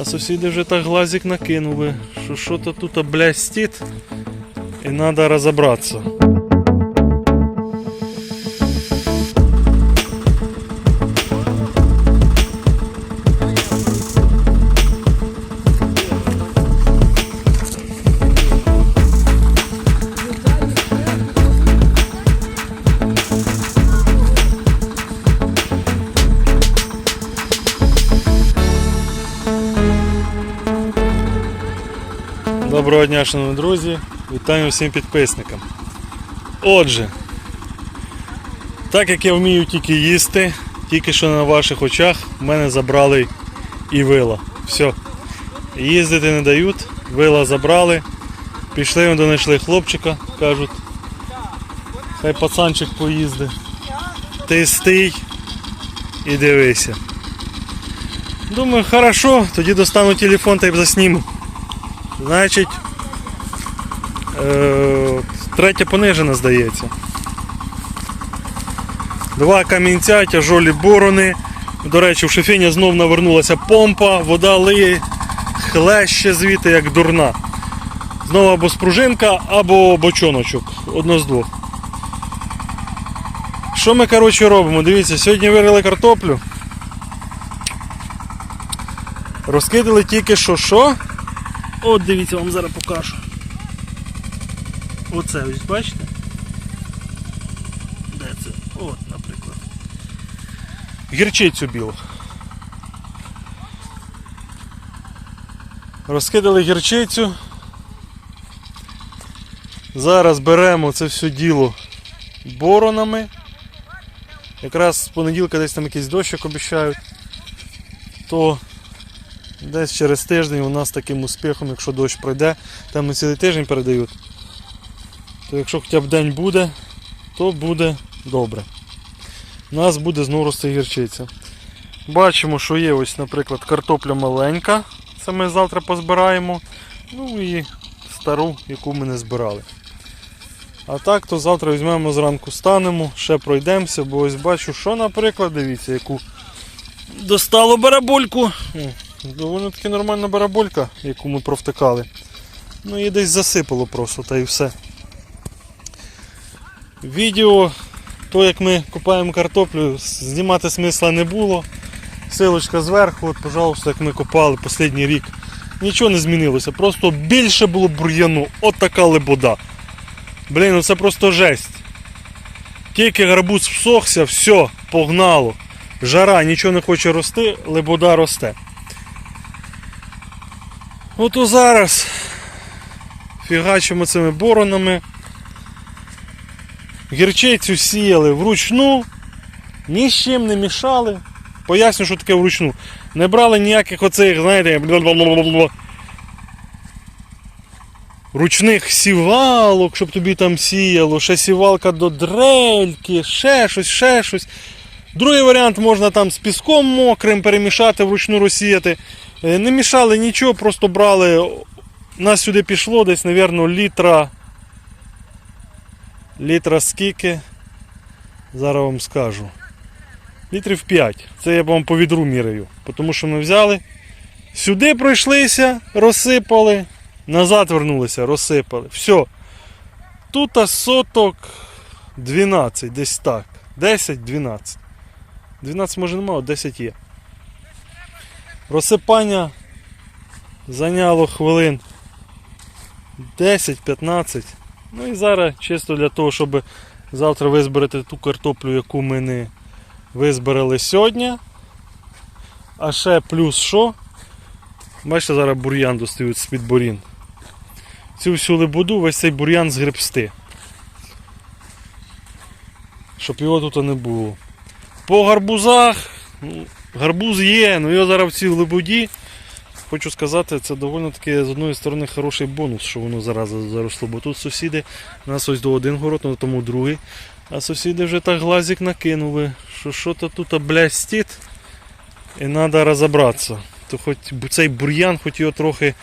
А сусіди вже так глазик накинули, що що-то тут блястить і треба розібратися. Доброго дня, шановні друзі! Вітаю всім підписникам. Отже, так як я вмію тільки їсти, тільки що на ваших очах в мене забрали і вила. Все. Їздити не дають, вила забрали. Пішли вони знайшли хлопчика, кажуть. Хай пацанчик поїзди. Ти стий і дивися. Думаю, хорошо, тоді достану телефон та й засніму. Значить, третя понижена, здається. Два камінця, тяжолі борони. До речі, в шифіні знов навернулася помпа, вода лиє, хлеще звідти, як дурна. Знову або спружинка, або бочоночок. Одно з двох. Що ми, коротше, робимо? Дивіться, сьогодні вирили картоплю. Розкидали тільки що що? От дивіться, вам зараз покажу. Оце ось бачите? Де це? От, наприклад. Гірчицю білу. Розкидали гірчицю. Зараз беремо це все діло боронами. Якраз з понеділка десь там якийсь дощик обіцяють. То Десь через тиждень у нас таким успіхом, якщо дощ пройде, там на цілий тиждень передають, то якщо хоча б день буде, то буде добре. У нас буде знову рости гірчиця. Бачимо, що є ось, наприклад, картопля маленька, це ми завтра позбираємо. Ну і стару, яку ми не збирали. А так, то завтра візьмемо зранку, станемо, ще пройдемося, бо ось бачу, що, наприклад, дивіться, яку достало барабульку. Доволі таки нормальна барабулька, яку ми провтикали. Ну її десь засипало просто, та і все. Відео, то як ми купаємо картоплю, знімати смисла не було. Силочка зверху, от, пожалуйста, як ми копали останній рік. Нічого не змінилося, просто більше було бур'яну, от така лебода. Блін, ну це просто жесть. Тільки гарбуз всохся, все, погнало. Жара, нічого не хоче рости, лебода росте. Ото зараз фігачимо цими боронами. Гірчицю сіяли вручну, ні з чим не мішали. Поясню, що таке вручну. Не брали ніяких оцих, знаєте, ручних сівалок, щоб тобі там сіяло, ще сівалка до дрельки, ще щось, ще щось. Другий варіант можна там з піском мокрим перемішати, вручну розсіяти. Е, Не мішали нічого, просто брали. Нас сюди пішло десь, мабуть, літра. Літра скільки. Зараз вам скажу. Літрів 5. Це я вам по відру міряю. Тому що ми взяли. Сюди пройшлися, розсипали. Назад вернулися, розсипали. Все. Тут соток 12, десь так. 10-12. 12 може немає, 10 є. Розсипання зайняло хвилин 10-15. Ну і зараз чисто для того, щоб завтра визбирати ту картоплю, яку ми не визбирали сьогодні. А ще плюс що? Бачите, зараз бур'ян достають з-під борін. Цю всю лебуду, весь цей бур'ян згребсти. Щоб його тут не було. По гарбузах, ну, гарбуз є, але його зараз в цій лебуді. Хочу сказати, це доволі таки з одної сторони хороший бонус, що воно зараз заросло. Бо тут сусіди, у нас ось до один город, на тому другий. А сусіди вже так глазик накинули, що що-то тут блястить і треба розібратися. То хоч цей бур'ян, хоч його трохи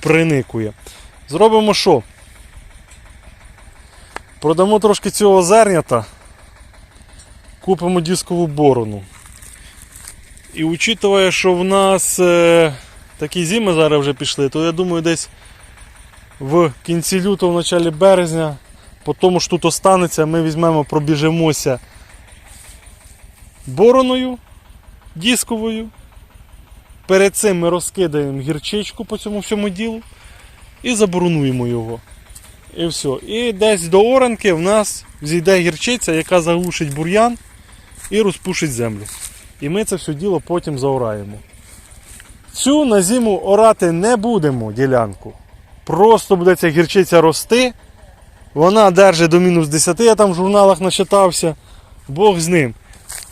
приникує. Зробимо що? Продамо трошки цього зернята, купимо дискову борону. І учитывая, що в нас е, такі зими зараз вже пішли, то я думаю, десь в кінці лютого, в началі березня, по тому що тут останеться, ми візьмемо, пробіжимося бороною дисковою. Перед цим ми розкидаємо гірчичку по цьому всьому ділу і заборонуємо його. І все. І десь до оранки в нас зійде гірчиця, яка заглушить бур'ян і розпушить землю. І ми це все діло потім заораємо. Цю на зиму орати не будемо ділянку. Просто буде ця гірчиця рости. Вона держить до мінус 10, я там в журналах начитався. Бог з ним.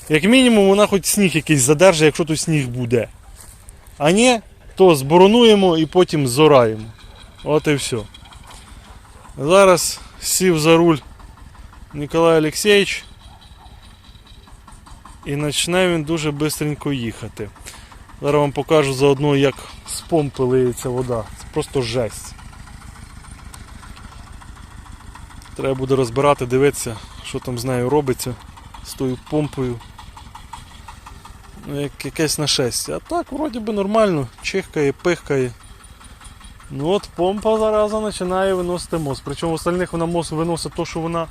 Як мінімум, вона хоч сніг якийсь задержить, якщо тут сніг буде. А ні, то зборонуємо і потім зораємо. От і все. Зараз сів за руль Ніколай Олексійович. І почне він дуже швидко їхати. Зараз вам покажу заодно, як з помпи лиється вода. Це просто жесть. Треба буде розбирати, дивитися, що там з нею робиться з тою помпою. Ну, як якесь нашестя. А так, вроді би нормально, чихкає, пихкає. Ну от помпа зараза починає виносити мост. Причому в остальних вона мост виносить то, що вона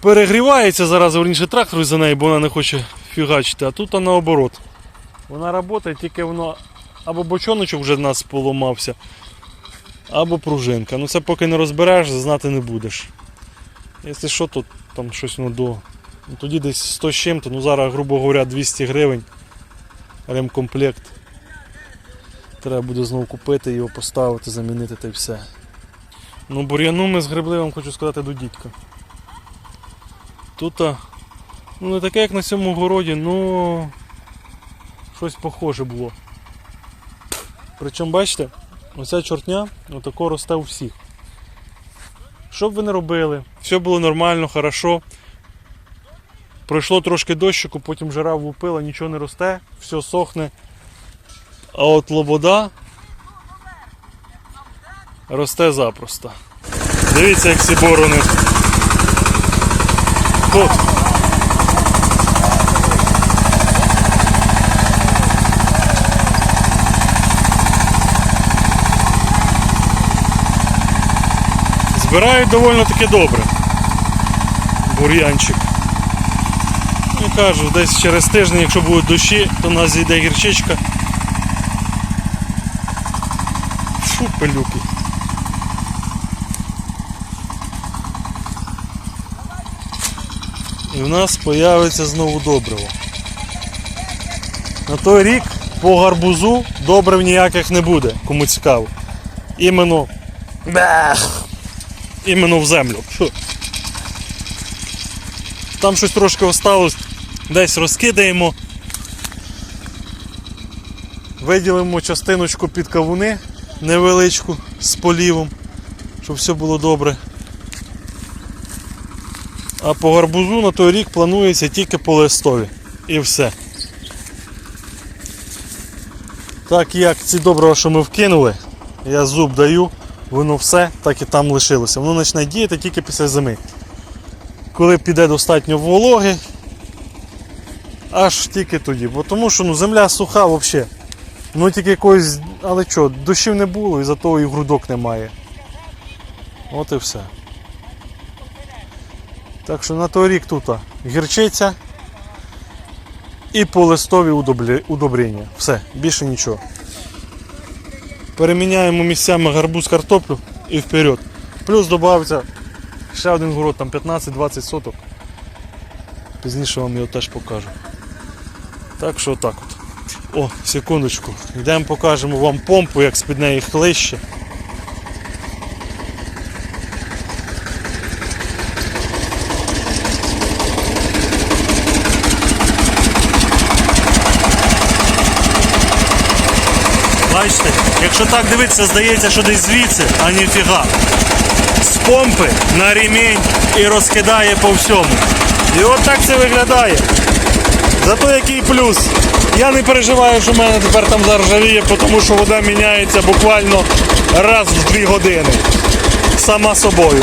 перегрівається зараз, верніше трактор за неї, бо вона не хоче фігачити, а тут вона наоборот. Вона працює, тільки воно або бочоночок вже в нас поламався, або пружинка. Ну це поки не розбереш, знати не будеш. Якщо що, то там щось ну, до. Ну, тоді десь 100 з чим-то, ну зараз, грубо говоря, 200 гривень. Ремкомплект. Треба буде знову купити, його поставити, замінити та й все. Ну, бур'яну ми згребли, вам хочу сказати, до дідька. Тут ну, не таке, як на цьому городі, ну щось похоже було. Причому, бачите, оця чортня отако росте у всіх. Що б ви не робили, все було нормально, хорошо. Пройшло трошки дощику, потім жара влупила, нічого не росте, все сохне. А от лобода росте запросто. Дивіться, як ці борони. Тут. Збирають доволі таки добре. Бур'янчик. Ну кажу, десь через тиждень, якщо будуть дощі, то у нас зійде гірчичка. Фу, пилюки. І в нас появиться знову добриво. На той рік по гарбузу добрив ніяких не буде, кому цікаво. Іменно. Бех! Іменно в землю. Там щось трошки осталось, десь розкидаємо. Виділимо частиночку під кавуни невеличку з полівом, щоб все було добре. А по гарбузу на той рік планується тільки по листові. І все. Так як ці добрива, що ми вкинули, я зуб даю, воно все так і там лишилося. Воно почне діяти тільки після зими. Коли піде достатньо вологи, аж тільки тоді. Бо тому що ну, земля суха взагалі. Ну тільки якось, але що, дощів не було і зато і грудок немає. От і все. Так що на той рік тут гірчиця і по листові удоблі- удобрення. Все, більше нічого. Переміняємо місцями гарбуз картоплю і вперед. Плюс додається ще один город, там 15-20 соток. Пізніше вам його теж покажу. Так що отак от. О, секундочку. Йдемо покажемо вам помпу, як з-під неї хлище. Бачите, якщо так дивитися, здається, що десь звідси, а ніфіга. З помпи на ремінь і розкидає по всьому. І от так це виглядає. Зато який плюс. Я не переживаю, що в мене тепер там заржавіє, тому що вода міняється буквально раз в 2 години. Сама собою.